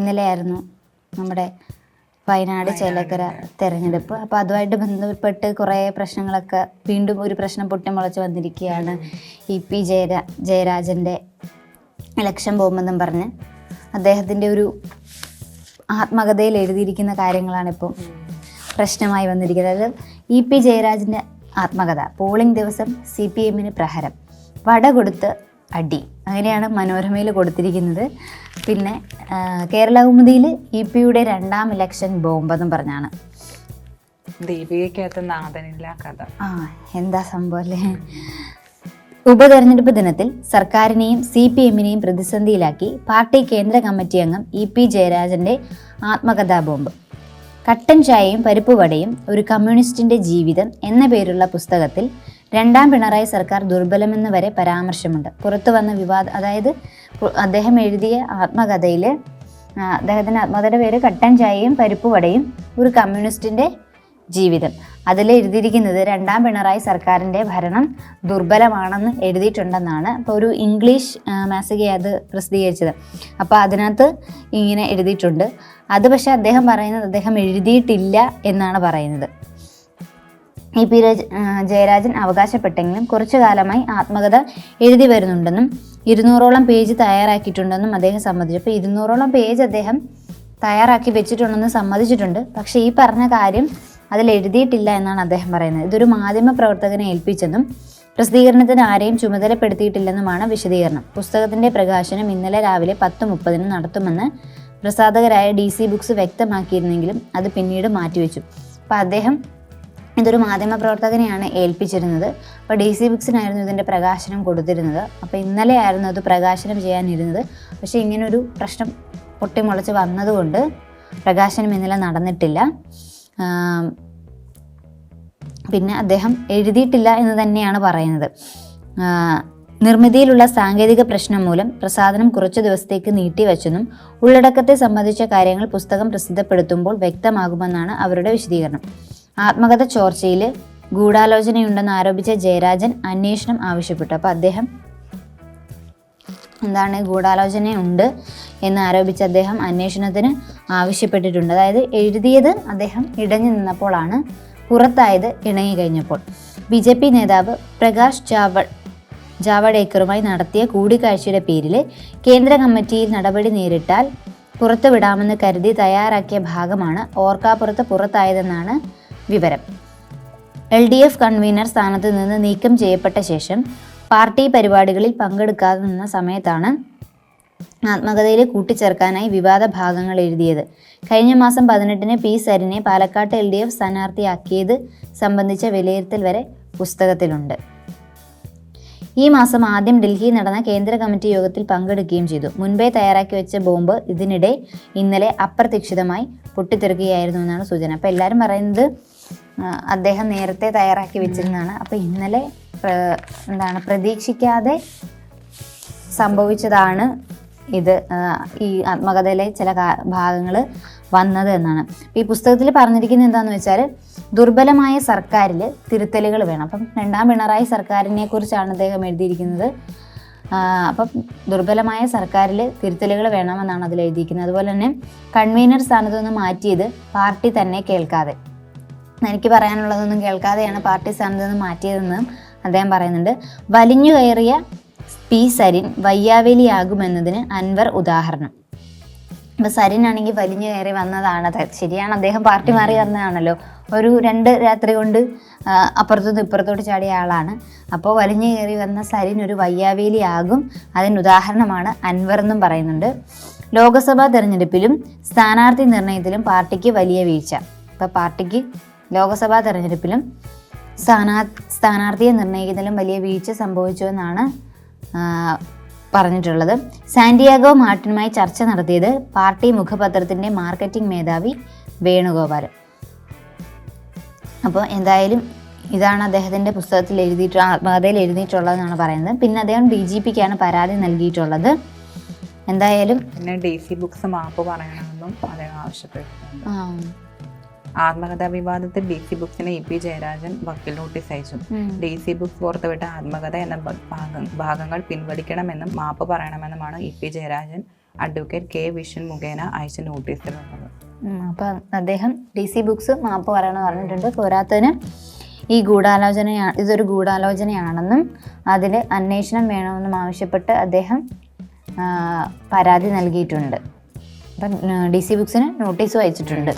ഇന്നലെയായിരുന്നു നമ്മുടെ വയനാട് ചേലക്കര തെരഞ്ഞെടുപ്പ്. അപ്പോൾ അതുമായിട്ട് ബന്ധപ്പെട്ട് കുറേ പ്രശ്നങ്ങളൊക്കെ വീണ്ടും ഒരു പ്രശ്നം പൊട്ടിമുളച്ച് വന്നിരിക്കുകയാണ് ഇ പി ജയരാ ജയരാജന്റെ ഇലക്ഷൻ പോകുമെന്നും പറഞ്ഞ്. അദ്ദേഹത്തിന്റെ ഒരു ആത്മകഥയിൽ എഴുതിയിരിക്കുന്ന കാര്യങ്ങളാണ് ഇപ്പം പ്രശ്നമായി വന്നിരിക്കുന്നത്. അതായത് ഇ പി ജയരാജന്റെ ആത്മകഥ പോളിംഗ് ദിവസം സി പി എമ്മിന് പ്രഹരം. വട കൊടുത്ത് അടി. അങ്ങനെയാണ് മനോരമയിൽ കൊടുത്തിരിക്കുന്നത്. പിന്നെ കേരളകൗമുദിയിൽ കേരള കൗമുദിയിൽ ഇ പിയുടെ രണ്ടാം ഇലക്ഷൻ ബോംബെന്നും പറഞ്ഞാണ്. ദീപികയ്ക്കകത്ത് നാഥനില്ല കഥ. ആ എന്താ സംഭവം അല്ലേ? ഉപതെരഞ്ഞെടുപ്പ് ദിനത്തിൽ സർക്കാരിനെയും സി പി എമ്മിനെയും പ്രതിസന്ധിയിലാക്കി പാർട്ടി കേന്ദ്ര കമ്മിറ്റി അംഗം ഇ പി ജയരാജന്റെ ആത്മകഥാ ബോംബ്. കട്ടൻ ചായയും പരിപ്പ് വടയും ഒരു കമ്മ്യൂണിസ്റ്റിന്റെ ജീവിതം എന്ന പേരുള്ള പുസ്തകത്തിൽ രണ്ടാം പിണറായി സർക്കാർ ദുർബലമെന്ന് വരെ പരാമർശമുണ്ട്. പുറത്തു വന്ന വിവാദ അതായത് അദ്ദേഹം എഴുതിയ ആത്മകഥയിൽ അദ്ദേഹത്തിന്റെ ആത്മകഥയുടെ പേര് കട്ടൻ ചായയും പരിപ്പ് വടയും ഒരു കമ്മ്യൂണിസ്റ്റിന്റെ ജീവിതം. അതിൽ എഴുതിയിരിക്കുന്നത് രണ്ടാം പിണറായി സർക്കാരിന്റെ ഭരണം ദുർബലമാണെന്ന് എഴുതിയിട്ടുണ്ടെന്നാണ്. അപ്പോൾ ഒരു ഇംഗ്ലീഷ് മാസിക അത് പ്രസിദ്ധീകരിച്ചത്. അപ്പോൾ അതിനകത്ത് ഇങ്ങനെ എഴുതിയിട്ടുണ്ട്. അത് പക്ഷേ അദ്ദേഹം പറയുന്നത് അദ്ദേഹം എഴുതിയിട്ടില്ല എന്നാണ് പറയുന്നത്. ഇ പി രാജ് ജയരാജൻ അവകാശപ്പെട്ടെങ്കിലും കുറച്ചു കാലമായി ആത്മകഥ എഴുതി വരുന്നുണ്ടെന്നും ഇരുന്നൂറോളം പേജ് തയ്യാറാക്കിയിട്ടുണ്ടെന്നും അദ്ദേഹം സമ്മതിച്ചു. അപ്പോൾ ഇരുന്നൂറോളം പേജ് അദ്ദേഹം തയ്യാറാക്കി വെച്ചിട്ടുണ്ടെന്ന് സമ്മതിച്ചിട്ടുണ്ട്. പക്ഷേ ഈ പറഞ്ഞ കാര്യം അതിൽ എഴുതിയിട്ടില്ല എന്നാണ് അദ്ദേഹം പറയുന്നത്. ഇതൊരു മാധ്യമ പ്രവർത്തകനെ ഏൽപ്പിച്ചെന്നും പ്രസിദ്ധീകരണത്തിന് ആരെയും ചുമതലപ്പെടുത്തിയിട്ടില്ലെന്നുമാണ് വിശദീകരണം. പുസ്തകത്തിന്റെ പ്രകാശനം ഇന്നലെ രാവിലെ പത്ത് മുപ്പതിന് നടത്തുമെന്ന് പ്രസാധകരായ ഡി സി ബുക്സ് വ്യക്തമാക്കിയിരുന്നെങ്കിലും അത് പിന്നീട് മാറ്റിവെച്ചു. അപ്പോൾ അദ്ദേഹം ഇതൊരു മാധ്യമ പ്രവർത്തകനെയാണ് ഏൽപ്പിച്ചിരുന്നത്. അപ്പോൾ ഡി സി ബുക്സിനായിരുന്നു ഇതിന്റെ പ്രകാശനം കൊടുത്തിരുന്നത്. അപ്പോൾ ഇന്നലെ ആയിരുന്നു അത് പ്രകാശനം ചെയ്യാനിരുന്നത്. പക്ഷേ ഇങ്ങനൊരു പ്രശ്നം പൊട്ടിമുളച്ച് വന്നതുകൊണ്ട് പ്രകാശനം ഇന്നലെ നടന്നിട്ടില്ല. പിന്നെ അദ്ദേഹം എഴുതിയിട്ടില്ല എന്ന് തന്നെയാണ് പറയുന്നത്. നിർമ്മിതിയിലുള്ള സാങ്കേതിക പ്രശ്നം മൂലം പ്രസാദനം കുറച്ചു ദിവസത്തേക്ക് നീട്ടിവെച്ചെന്നും ഉള്ളടക്കത്തെ സംബന്ധിച്ച കാര്യങ്ങൾ പുസ്തകം പ്രസിദ്ധപ്പെടുത്തുമ്പോൾ വ്യക്തമാകുമെന്നാണ് അവരുടെ വിശദീകരണം. ആത്മകഥ ചോർച്ചയിൽ ഗൂഢാലോചനയുണ്ടെന്ന് ആരോപിച്ച ജയരാജൻ അന്വേഷണം ആവശ്യപ്പെട്ടു. അപ്പോൾ അദ്ദേഹം എന്താണ് ഗൂഢാലോചനയുണ്ട് എന്ന് ആരോപിച്ച് അദ്ദേഹം അന്വേഷണത്തിന് ആവശ്യപ്പെട്ടിട്ടുണ്ട്. അതായത് എഴുതിയത് അദ്ദേഹം ഇടഞ്ഞു നിന്നപ്പോഴാണ് പുറത്തായത് ഇണങ്ങി കഴിഞ്ഞപ്പോൾ. ബി ജെ പി നേതാവ് പ്രകാശ് ജാവ ജാവഡേക്കറുമായി നടത്തിയ കൂടിക്കാഴ്ചയുടെ പേരിൽ കേന്ദ്ര കമ്മിറ്റിയിൽ നടപടി നേരിട്ടാൽ പുറത്തുവിടാമെന്ന് കരുതി തയ്യാറാക്കിയ ഭാഗമാണ് ഓർക്കാപ്പുറത്ത് പുറത്തായതെന്നാണ് വിവരം. എൽ ഡി എഫ് കൺവീനർ സ്ഥാനത്ത് നിന്ന് നീക്കം ചെയ്യപ്പെട്ട ശേഷം പാർട്ടി പരിപാടികളിൽ പങ്കെടുക്കാതെ നിന്ന സമയത്താണ് ആത്മകഥയിൽ കൂട്ടിച്ചേർക്കാനായി വിവാദ ഭാഗങ്ങൾ എഴുതിയത്. കഴിഞ്ഞ മാസം പതിനെട്ടിന് പി സരിനെ പാലക്കാട്ട് എൽ ഡി എഫ് സ്ഥാനാർത്ഥിയാക്കിയത് സംബന്ധിച്ച വിലയിരുത്തൽ വരെ പുസ്തകത്തിലുണ്ട്. ഈ മാസം ആദ്യം ഡൽഹിയിൽ നടന്ന കേന്ദ്ര കമ്മിറ്റി യോഗത്തിൽ പങ്കെടുക്കുകയും ചെയ്തു. മുൻപേ തയ്യാറാക്കി വെച്ച ബോംബ് ഇതിനിടെ ഇന്നലെ അപ്രതീക്ഷിതമായി പൊട്ടിത്തെറുക്കുകയായിരുന്നു എന്നാണ് സൂചന. അപ്പോൾ എല്ലാവരും പറയുന്നത് അദ്ദേഹം നേരത്തെ തയ്യാറാക്കി വെച്ചിരുന്നതാണ്. അപ്പോൾ ഇന്നലെ എന്താണ് പ്രതീക്ഷിക്കാതെ സംഭവിച്ചതാണ് ഇത് ഈ ആത്മകഥയിലെ ചില ഭാഗങ്ങൾ വന്നത് എന്നാണ്. ഈ പുസ്തകത്തിൽ പറഞ്ഞിരിക്കുന്നത് എന്താണെന്ന് വെച്ചാൽ ദുർബലമായ സർക്കാരിൽ തിരുത്തലുകൾ വേണം. അപ്പം രണ്ടാം പിണറായി സർക്കാരിനെ കുറിച്ചാണ് അദ്ദേഹം എഴുതിയിരിക്കുന്നത്. അപ്പം ദുർബലമായ സർക്കാരിൽ തിരുത്തലുകൾ വേണമെന്നാണ് അതിൽ എഴുതിയിരിക്കുന്നത്. അതുപോലെ തന്നെ കൺവീനർ സ്ഥാനത്ത് നിന്ന് മാറ്റിയത് പാർട്ടി തന്നെ കേൾക്കാതെ. എനിക്ക് പറയാനുള്ളതൊന്നും കേൾക്കാതെയാണ് പാർട്ടി സ്ഥാനത്ത് നിന്ന് മാറ്റിയതെന്നും അദ്ദേഹം പറയുന്നുണ്ട്. വലിഞ്ഞു കയറിയ പി സരിൻ വയ്യാവേലിയാകുമെന്നതിന് അൻവർ ഉദാഹരണം. അപ്പൊ സരിൻ ആണെങ്കിൽ വലിഞ്ഞു കയറി വന്നതാണ്. ശരിയാണ് അദ്ദേഹം പാർട്ടി മാറി വന്നതാണല്ലോ. ഒരു രണ്ട് രാത്രി കൊണ്ട് അപ്പുറത്തുനിന്ന് ഇപ്പുറത്തോട്ട് ചാടിയ ആളാണ്. അപ്പോൾ വലിഞ്ഞു കയറി വന്ന സരിൻ ഒരു വയ്യാവേലി ആകും അതിന് ഉദാഹരണമാണ് അൻവർ എന്നും പറയുന്നുണ്ട്. ലോക്സഭാ തെരഞ്ഞെടുപ്പിലും സ്ഥാനാർത്ഥി നിർണയത്തിലും പാർട്ടിക്ക് വലിയ വീഴ്ച. ഇപ്പോൾ പാർട്ടിക്ക് ലോക്സഭാ തെരഞ്ഞെടുപ്പിലും സ്ഥാനാ സ്ഥാനാർത്ഥിയെ നിർണയിക്കുന്നതിലും വലിയ വീഴ്ച സംഭവിച്ചു എന്നാണ് പറഞ്ഞിട്ടുള്ളത്. സാന്റിയാഗോ മാർട്ടിനുമായി ചർച്ച നടത്തിയത് പാർട്ടി മുഖപത്രത്തിന്റെ മാർക്കറ്റിംഗ് മേധാവി വേണുഗോപാൽ. അപ്പോൾ എന്തായാലും ഇതാണ് അദ്ദേഹത്തിന്റെ പുസ്തകത്തിൽ എഴുതിയിട്ടുള്ള ആത്മകഥയിൽ എഴുതിയിട്ടുള്ളതെന്നാണ് പറയുന്നത്. പിന്നെ അദ്ദേഹം ഡി ജി പിക്കാണ് പരാതി നൽകിയിട്ടുള്ളത്. എന്തായാലും പിന്നെ ഡി സി ബുക്സ് മാപ്പ് പറയണമെന്നും അദ്ദേഹം ആവശ്യപ്പെട്ടു ആ, ആത്മകഥാ വിവാദത്തിൽ ഡി സി ബുക്സിന് ഇ പി ജയരാജൻ വക്കീൽ നോട്ടീസ് അയച്ചു. ഡി സി ബുക്സ് പുറത്തുവിട്ട ആത്മകഥ എന്ന ഭാഗങ്ങൾ പിൻവലിക്കണമെന്നും മാപ്പ് പറയണമെന്നുമാണ് E P Jayarajan advocate K Vishan മുഖേന അയച്ച നോട്ടീസിലുള്ളത് വന്നത്. അപ്പം അദ്ദേഹം ഡി സി ബുക്സ് മാപ്പ് പറയണമെന്ന് പറഞ്ഞിട്ടുണ്ട്. പോരാത്തതിന് ഈ ഗൂഢാലോചന ഇതൊരു ഗൂഢാലോചനയാണെന്നും അതിൽ അന്വേഷണം വേണമെന്നും ആവശ്യപ്പെട്ട് അദ്ദേഹം പരാതി നൽകിയിട്ടുണ്ട്. അപ്പം ഡി സി ബുക്സിന് നോട്ടീസ് അയച്ചിട്ടുണ്ട്.